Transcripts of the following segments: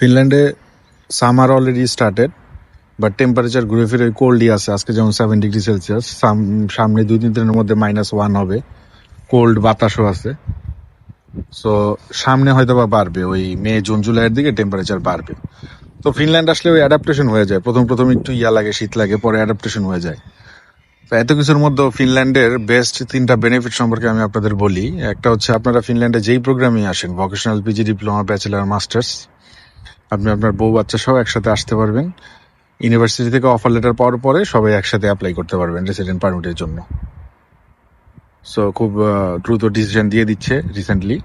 ফিনল্যান্ডে summer already started but temperature ঘুরে ফিরে কোল্ডই আছে। আজকে যেমন সেভেন ডিগ্রি সেলসিয়াস সামনে দুই তিন দিনের মধ্যে মাইনাস ওয়ান হবে। কোল্ড বাতাসও আছে। সো সামনে হয়তো বা বাড়বে। ওই মে, জুন, জুলাইয়ের দিকে টেম্পারেচার বাড়বে। তো ফিনল্যান্ড আসলে ওই অ্যাডাপ্টেশন হয়ে যায়। প্রথম প্রথম একটু ইয়া লাগে, শীত লাগে, পরে অ্যাডাপ্টেশন হয়ে যায়। তো এত কিছুর মধ্যে ফিনল্যান্ডের বেস্ট তিনটা বেনিফিট সম্পর্কে আমি আপনাদের বলি। একটা হচ্ছে আপনারা ফিনল্যান্ডে যেই প্রোগ্রামে আসেন vocational PG diploma bachelor masters আপনি আপনার বউ বাচ্চা সহ একসাথে আসতে পারবেন। ইউনিভার্সিটি থেকে অফার লেটার পাওয়ার পরে সবাই একসাথে অ্যাপ্লাই করতে পারবেন রেসিডেন্ট পারমিটের জন্য। সো খুব দ্রুত ডিসিশন দিয়ে দিচ্ছে রিসেন্টলি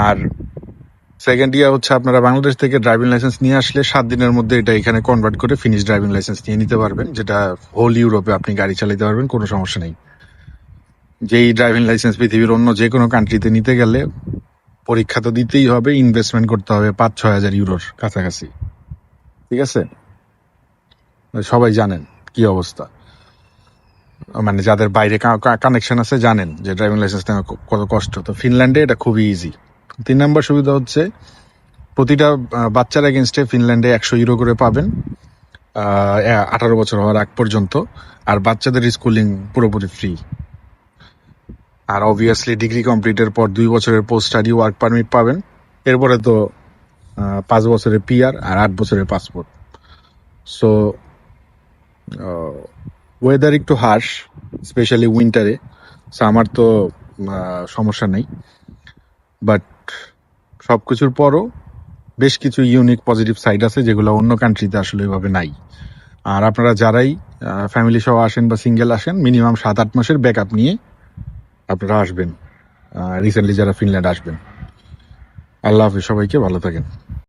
আর সেকেন্ড ইয়ার হচ্ছে আপনারা বাংলাদেশ থেকে ড্রাইভিং লাইসেন্স নিয়ে আসলে সাত দিনের মধ্যে এটা এখানে কনভার্ট করে ফিনিশ ড্রাইভিং লাইসেন্স নিয়ে নিতে পারবেন, যেটা হোল ইউরোপে আপনি গাড়ি চালাতে পারবেন, কোনো সমস্যা নেই। যেই ড্রাইভিং লাইসেন্স পৃথিবীর অন্য যে কোনো কান্ট্রিতে নিতে গেলে পরীক্ষা তো দিতেই হবে ইনভেস্টমেন্ট করতে হবে পাঁচ, ছয় হাজার ইউরোর কাছাকাছি। ঠিক আছে? সবাই জানেন কি অবস্থা। মানে যাদের বাইরে কানেকশন আছে জানেন যে ড্রাইভিং লাইসেন্স কত কষ্ট। তো ফিনল্যান্ডে এটা খুবই ইজি তিন নম্বর সুবিধা হচ্ছে, প্রতিটা বাচ্চার এগেনস্টে ফিনল্যান্ডে একশো ইউরো করে পাবেন আঠারো বছর হওয়ার আগ পর্যন্ত। আর বাচ্চাদের স্কুলিং পুরোপুরি ফ্রি আর অবভিয়াসলি ডিগ্রি কমপ্লিটের পর দুই বছরের পোস্ট স্টাডি ওয়ার্ক পারমিট পাবেন। এরপরে তো পাঁচ বছরের পিআর আর আট বছরের পাসপোর্ট সো ওয়েদার একটু হার্শ স্পেশালি উইন্টারে সো আমার তো সমস্যা নেই। বাট সব কিছুর পরও বেশ কিছু ইউনিক পজিটিভ সাইড আছে, যেগুলো অন্য কান্ট্রিতে আসলে ওইভাবে নাই। আর আপনারা যারাই ফ্যামিলি সহ আসেন বা সিঙ্গেল আসেন মিনিমাম সাত আট মাসের ব্যাক নিয়ে আপনারা আসবেন। রিসেন্টলি যারা ফিনল্যান্ড আসবেন। আল্লাহ হাফিজ সবাইকে ভালো থাকেন।